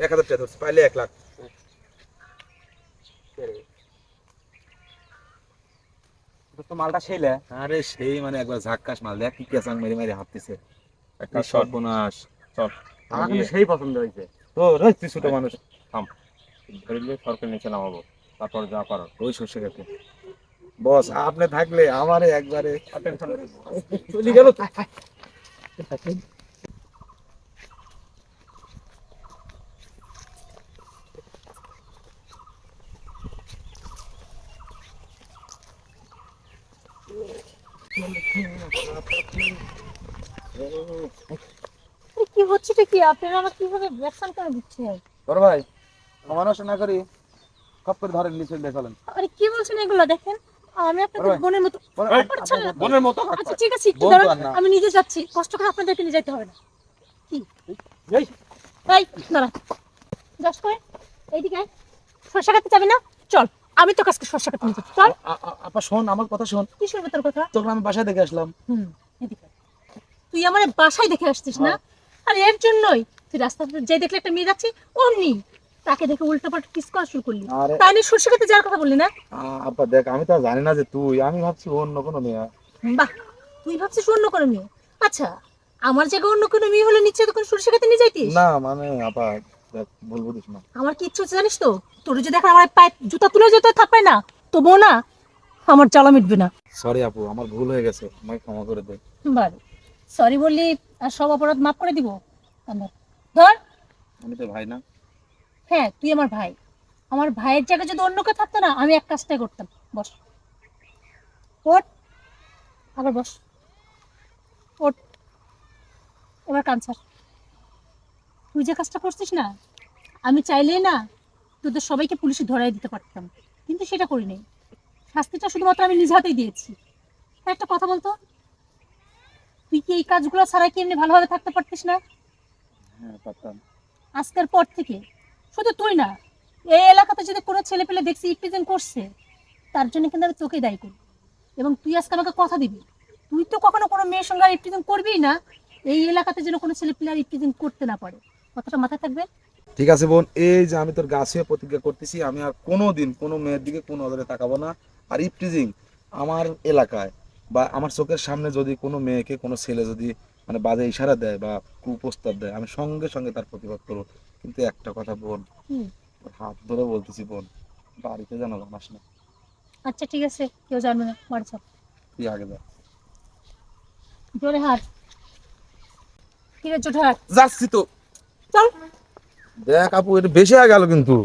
এক হাজার টাকা ধরছি পাইলে এক লাখ। তো মালটা সেইলে আরে সেই মানে একবার ঝাক্কাস মাল দেখ কি কেসাং মেরে মেরে হাঁটতেছে। একটা সর্বনাশ চল আমার কিন্তু সেই পছন্দ হয়েছে। তো রোজ তুই ছোট মানুষ ধরে নিয়ে সরকার নিচে নামাবো তারপর যা করার ওই খেতে। বস আপনি থাকলে আমারে একবারে চলে গেল কি হচ্ছেটা কি? আপনারা আমার কীভাবে করে দিচ্ছেন বড় ভাই অমানুষ না করি খপ করে ধরেন নিচে দেখালেন আরে কি বলছেন এগুলো দেখেন? আমি আপনাদের বোনের মতো বোনের মতো আচ্ছা ঠিক আছে একটু দাঁড়ান আমি নিজে যাচ্ছি কষ্ট করে আপনাদেরকে নিয়ে যেতে হবে না। কি? এই। এই। দাঁড়া। যাস এইদিকে। সরষা কাটতে যাবি না? চল। আমি তো কাছকে সরষা কাটতে যাচ্ছি। চল আপা শোন আমার কথা শোন। কি শুনবে তোর কথা? তখন আমি বাসায় দেখে আসলাম। হুম এদিকে তুই আমার বাসায় দেখে আসছিস না? আর এর জন্যই তুই রাস্তাতে যে দেখলে একটা মেয়ে যাচ্ছে অমনি তাকে দেখে উল্টা পাল্টা কিস করা শুরু করলি। তাই নিয়ে সরষে কাটতে যাওয়ার কথা বললি না? আপা দেখ আমি তো জানি না যে তুই আমি ভাবছি অন্য কোনো মেয়ে। বাহ তুই ভাবছিস অন্য কোনো মেয়ে? আচ্ছা আমার জায়গায় অন্য কোনো মেয়ে হলে নিশ্চয়ই তখন সরষে খেতে নিয়ে যাইতিস? না মানে আপা ভুল বুঝিস না। আমার কি ইচ্ছে হচ্ছে জানিস তো? তোর যদি এখন আমার পায়ে জুতা তুলে যেতে না। তবুও না আমার জ্বালা মিটবে না। সরি আপু আমার ভুল হয়ে গেছে। আমাকে ক্ষমা করে দে। বারে সরি বললি আর সব অপরাধ মাফ করে দিব। ধর। ধর। আমি তো ভাই না। হ্যাঁ তুই আমার ভাই। আমার ভাইয়ের জায়গায় যদি অন্য কেউ থাকতো না আমি এক কাজটাই করতাম। বস। ওঠ। আবার বস। ওঠ। এবার কানসার তুই যে কাজটা করছিস না আমি চাইলেই না তোদের সবাইকে পুলিশে ধরাই দিতে পারতাম কিন্তু সেটা করিনি। শাস্তিটা শুধুমাত্র আমি নিজ হাতেই দিয়েছি। একটা কথা বলতো তুই কি এই কাজগুলো ছাড়া কি এমনি ভালোভাবে থাকতে পারতিস না? হ্যাঁ আজকের পর থেকে শুধু তুই না এই এলাকাতে যদি কোনো ছেলে পেলে দেখছি ইপ্রিজেন্ট করছে তার জন্য কিন্তু আমি তোকে দায়ী করি। এবং তুই আজকে আমাকে কথা দিবি। তুই তো কখনো কোনো মেয়ের সঙ্গে আর ইপ্রিজেন্ট করবি না এই এলাকাতে যেন কোনো ছেলে পেলে আর ইপ্রিজেন্ট করতে না পারে। কথাটা মাথায় থাকবে? ঠিক আছে বোন এই যে আমি তোর গাছে প্রতিজ্ঞা করতেছি আমি আর কোনো দিন কোনো মেয়ের দিকে কোনো নজরে তাকাবো না। আর ইফটিজিং আমার এলাকায় বা আমার চোখের সামনে যদি কোনো মেয়েকে কোনো ছেলে যদি মানে বাজে ইশারা দেয় বা কুপ্রস্তাব দেয় আমি সঙ্গে সঙ্গে তার প্রতিবাদ করব। কিন্তু একটা কথা বোন হাত ধরে বলতেছি বোন বাড়িতে যেন জানাস না। আচ্ছা ঠিক আছে কেউ জানবে না মার চাপ তুই আগে যা। জোরে হাত। কিরে জোরে হাত যাচ্ছি তো। দেখ আপু এটা বেশি হয়ে গেল কিন্তু।